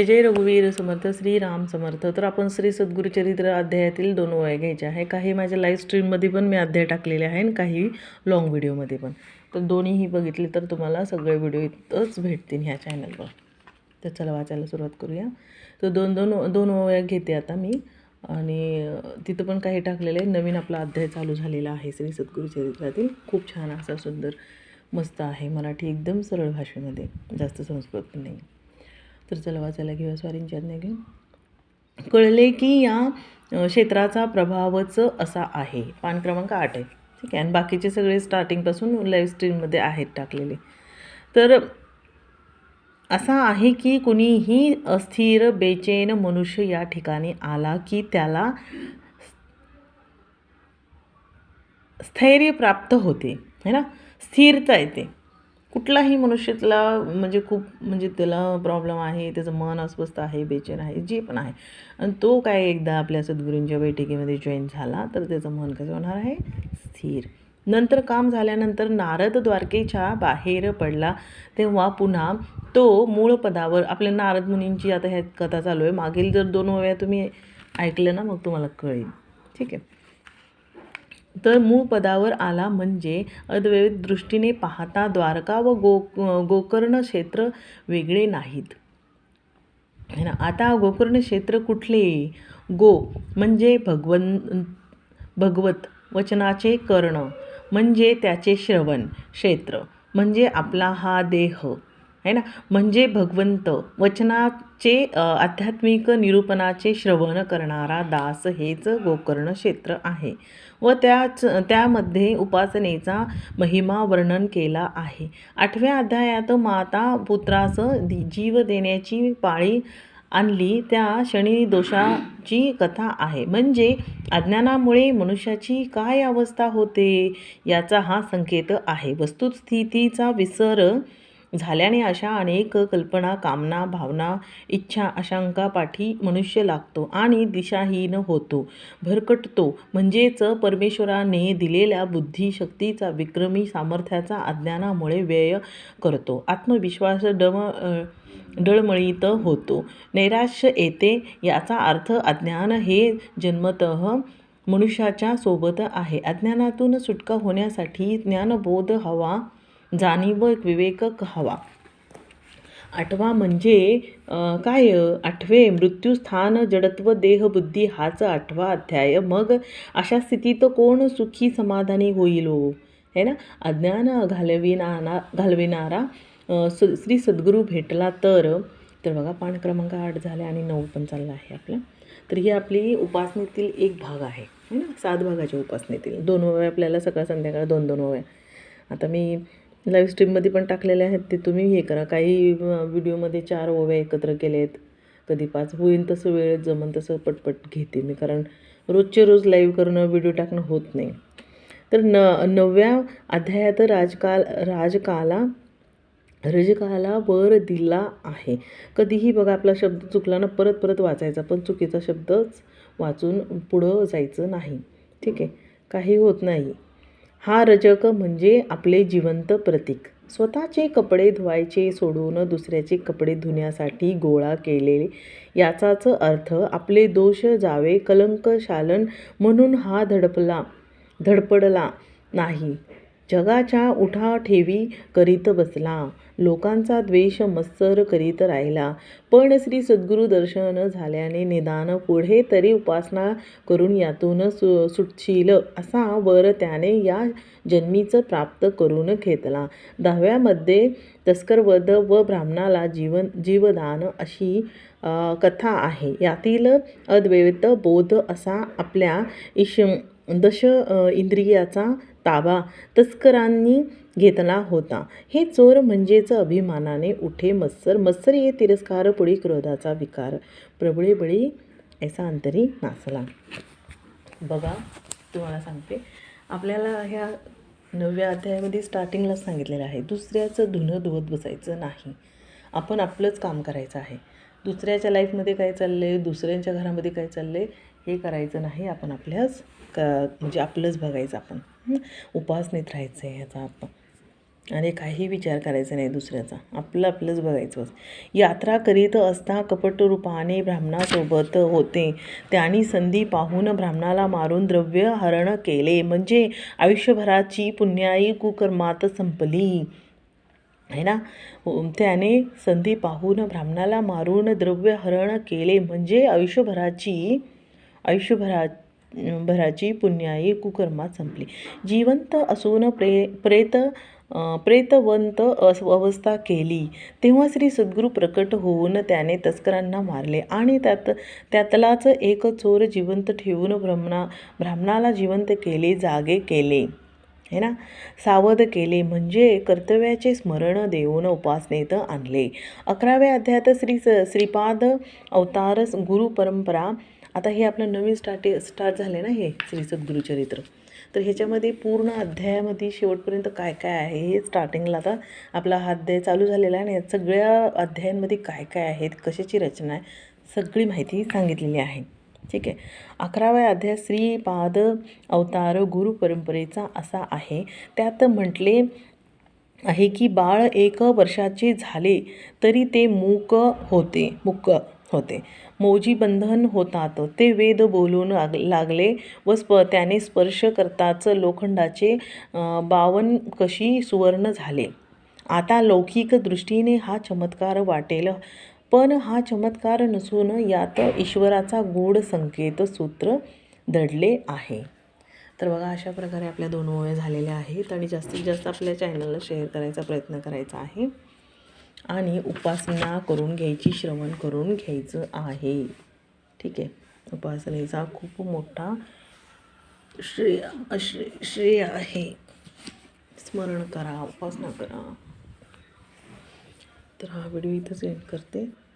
जय रघुवीर समर्थ श्री राम समर्थ. तर आपण श्री सद्गुरुचरित्र अध्यायातील दोन वया घ्यायच्या आहे. काही माझ्या लाईव्ह स्ट्रीममध्ये पण मी अध्याय टाकलेले आहे आणि काही लाँग व्हिडिओमध्ये पण. तर दोन्हीही बघितले तर तुम्हाला सगळे व्हिडिओ इथंच भेटतील ह्या चॅनलवर तर चला वाचायला सुरुवात करूया. तर दोन दोन दोन वया घेते आता मी. आणि तिथं पण काही टाकलेलं आहे नवीन आपला अध्याय चालू झालेला आहे श्री सद्गुरुचरित्रातील. खूप छान असा सुंदर मस्त आहे मराठी एकदम सरळ भाषेमध्ये. जास्त संस्कृत पण नाही. तर चला वाचायला घेऊया स्वारींची आज्ञा घेऊन कळले की या क्षेत्राचा प्रभावच असा आहे. पान क्रमांक आठ आहे. ठीक आहे. आणि बाकीचे सगळे स्टार्टिंगपासून लाईव्ह स्ट्रीममध्ये आहेत टाकलेले. तर असा आहे की कुणीही अस्थिर बेचैन मनुष्य या ठिकाणी आला की त्याला स्थैर्य प्राप्त होते. है ना? स्थिरता येते. कुठलाही मनुष्यातला म्हणजे खूप म्हणजे त्याला प्रॉब्लेम आहे त्याचं मन अस्वस्थ आहे बेचैन आहे जे पण आहे. आणि तो काय एकदा आपल्या सद्गुरूंच्या बैठकीमध्ये जॉईन झाला तर त्याचं मन कसं होणार आहे? स्थिर. नंतर काम झाल्यानंतर नारद द्वारकेच्या बाहेर पडला तेव्हा पुन्हा तो मूळ पदावर आपल्या नारद मुनींची आता ह्या कथा चालू आहे. मागील जर दोन वया तुम्ही ऐकलं ना मग तुम्हाला कळेल. ठीक आहे. तर मूळ पदावर आला म्हणजे अद्वैत दृष्टीने पाहता द्वारका व गो गोकर्ण क्षेत्र वेगळे नाहीत. ना? आता गोकर्ण क्षेत्र कुठले? गो म्हणजे भगवन भगवत वचनाचे कर्ण. म्हणजे त्याचे श्रवण क्षेत्र. म्हणजे आपला हा देह. आहे ना? म्हणजे भगवंत वचनाचे आध्यात्मिक निरूपणाचे श्रवण करणारा दास हेच गोकर्ण क्षेत्र आहे व त्याच त्यामध्ये उपासनेचा महिमा वर्णन केला आहे. आठव्या अध्यायात माता पुत्रास जीव देण्याची पाळी आणली. त्या शनी दोषाची कथा आहे. म्हणजे अज्ञानामुळे मनुष्याची काय अवस्था होते याचा हा संकेत आहे. वस्तुस्थितीचा विसर झाल्याने अशा अनेक कल्पना कामना भावना इच्छा आशंकापाठी मनुष्य लागतो आणि दिशाहीन होतो. भरकटतो. म्हणजेच परमेश्वराने दिलेल्या बुद्धिशक्तीचा विक्रमी सामर्थ्याचा अज्ञानामुळे व्यय करतो. आत्मविश्वास डम डळमळीत होतो. नैराश्य येते याचा अर्थ अज्ञान हे जन्मतः मनुष्याच्या सोबत आहे. अज्ञानातून सुटका होण्यासाठी ज्ञानबोध हवा जाणीव विवेकक हवा. आठवा म्हणजे काय? आठवे मृत्यूस्थान जडत्व देह बुद्धी हाच आठवा अध्याय. मग अशा स्थितीत कोण सुखी समाधानी होईल हो? है ना? अज्ञान घालविणारा घालविणारा स श्री सद्गुरू भेटला तर. तर बघा पान क्रमांक आठ झाला आणि नऊ पण चालला आहे आपला. तर ही आपली उपासनेतील एक भाग आहे. है ना? सात भागाच्या उपासनेतील. दोन वव्या आपल्याला सकाळ संध्याकाळ दोन दोन वव्या आता मी लाईव्ह स्ट्रीममध्ये पण टाकलेले आहेत ते तुम्ही हे करा. काही व्हिडिओमध्ये चार ओव्या एकत्र केले आहेत कधी पाच होईन तसं वेळेत जमन तसं पटपट घेते मी. कारण रोजचे रोज लाईव्ह करणं व्हिडिओ टाकणं होत नाही. तर न नवव्या अध्यायात राजकाल राजकाला रजकाला वर दिला आहे. कधीही बघा आपला शब्द चुकला ना परत परत वाचायचा. पण चुकीचा शब्दच वाचून पुढं जायचं नाही. ठीक आहे? काही होत नाही. हा रजक म्हणजे आपले जिवंत प्रतीक. स्वतःचे कपडे धुवायचे सोडून दुसऱ्याचे कपडे धुण्यासाठी गोळा केलेले याचाच अर्थ आपले दोष जावे कलंक शालन म्हणून हा धडपला धडपडला नाही. जगाच्या उठाठेवी करीत बसला. लोकांचा द्वेष मत्सर करीत राहिला. पण श्री सद्गुरू दर्शन झाल्याने निदान पुढे तरी उपासना करून यातून सु सुटशील असा वर त्याने या जन्मीच प्राप्त करून घेतला. दहाव्यामध्ये तस्करवध व ब्राह्मणाला जीवन जीवदान अशी कथा आहे. यातील अद्वैत बोध असा आपल्या इश दश इंद्रियाचा ताबा तस्करांनी घेतला होता. हे चोर म्हणजेच अभिमानाने उठे मत्सर. मत्सर ये तिरस्कार पुढे क्रोधाचा विकार. प्रबळे बळी ऐसा अंतरी नाचला. बघा तुम्हाला सांगते. आपल्याला ह्या नवव्या अध्यायामध्ये स्टार्टिंगलाच सांगितलेलं आहे दुसऱ्याचं धुणं धुवत बसायचं नाही. आपण आपलंच काम करायचं आहे. दुसऱ्याच्या लाईफमध्ये काय चाललं आहे दुसऱ्यांच्या घरामध्ये काय चाललं आहे हे करायचं नाही आपण आपल्याच क म्हणजे आपलंच बघायचं आपण. उपासनेत राहायचं आहे ह्याचा अर्थ. आणि काही विचार करायचा नाही दुसऱ्याचा. आपलं आपलंच बघायचं यात्रा करीत असता कपट रूपाने ब्राह्मणासोबत होते. त्यांनी संधी पाहून ब्राह्मणाला मारून द्रव्य हरण केले. म्हणजे आयुष्यभराची पुण्याई कुकर्मात संपली. आहे ना? त्याने संधी पाहून ब्राह्मणाला मारून द्रव्य हरण केले. म्हणजे आयुष्यभराची आयुष्यभरा भराची पुण्याई कुकर्मात संपली. जिवंत असून प्रे प्रेत प्रेतवंत अवस्था केली. तेव्हा श्री सद्गुरू प्रकट होऊन त्याने तस्करांना मारले आणि त्यात त्यातलाच एक चोर जिवंत ठेवून ब्रह्मणा ब्राह्मणाला जिवंत केले जागे केले. है ना? सावध केले. म्हणजे कर्तव्याचे स्मरण देऊन उपासनेत आणले. अकराव्या अध्यायात श्री स श्रीपाद अवतार गुरु परंपरा आता हे आपलं नवीन स्टार्टे स्टार्ट झाले ना हे श्री सद्गुरुचरित्र. तर ह्याच्यामध्ये पूर्ण अध्यायामध्ये शेवटपर्यंत काय काय आहे हे स्टार्टिंगला आता आपला हा अध्याय चालू झालेला आहे आणि सगळ्या अध्यायांमध्ये काय काय आहेत कशाची रचना आहे सगळी माहिती सांगितलेली आहे. ठीक आहे? अकराव्या अध्याय श्रीपाद अवतार गुरु परंपरेचा असा आहे. त्यात म्हटले आहे की बाळ एक वर्षाचे झाले तरी ते मूक होते मुक होते. मोजी बंधन होतात. ते वेद बोलून लाग लागले व स्प त्याने स्पर्श करताच लोखंडाचे बावन कशी सुवर्ण झाले. आता लौकिक दृष्टीने हा चमत्कार वाटेल. पण हा चमत्कार नसून यात ईश्वराचा गूढ संकेत सूत्र दडले आहे. तर बघा अशा प्रकारे आपल्या दोन ओव्या झालेल्या आहेत आणि जास्तीत जास्त आपल्या चॅनलला शेअर करायचा प्रयत्न करायचा आहे. आणि उपासना करून घ्यायची श्रवण करून घ्यायचं आहे. ठीक आहे. उपासनेचा खूप मोठा श्रेय श्रे श्रेय आहे. स्मरण करा उपासना करा. तर हा व्हिडिओ इथंच एंड करते.